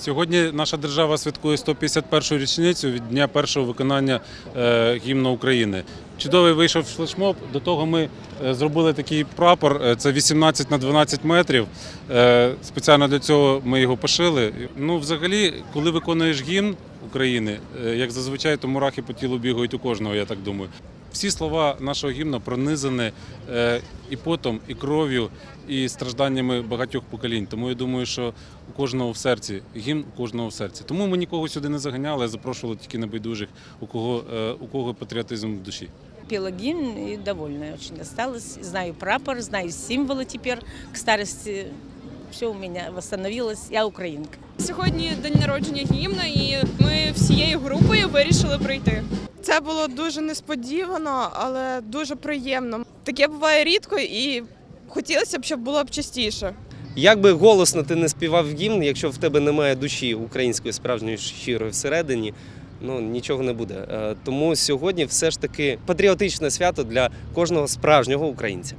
Сьогодні наша держава святкує 151-ю річницю від дня першого виконання е, гімну України. Чудовий вийшов флешмоб. До того ми е, зробили такий прапор. е, Це 18 на 12 метрів. Спеціально для цього ми його пошили. Ну, взагалі, коли виконуєш гімн України, як зазвичай, то мурахи по тілу бігають у кожного, я так думаю. Всі слова нашого гімну пронизані е, і потом, і кров'ю, і стражданнями багатьох поколінь. Тому я думаю, що у кожного в серці гімн у кожного в серці. Тому ми нікого сюди не заганяли, а запрошували тільки небайдужих, у кого, е, у кого патріотизм в душі. Пела гимн и довольная очень осталась. Знаю прапор, знаю символы теперь. К старости все у меня восстановилось. Я украинка. Сьогодні день народження гімна, і ми всією групою вирішили прийти. Це було дуже несподівано, але дуже приємно. Таке буває рідко і хотілося б, щоб було б частіше. Як би голосно ти не співав гімн, якщо в тебе немає душі української справжньої щирої всередині, ну нічого не буде. Е, Тому сьогодні все ж таки патріотичне свято для кожного справжнього українця.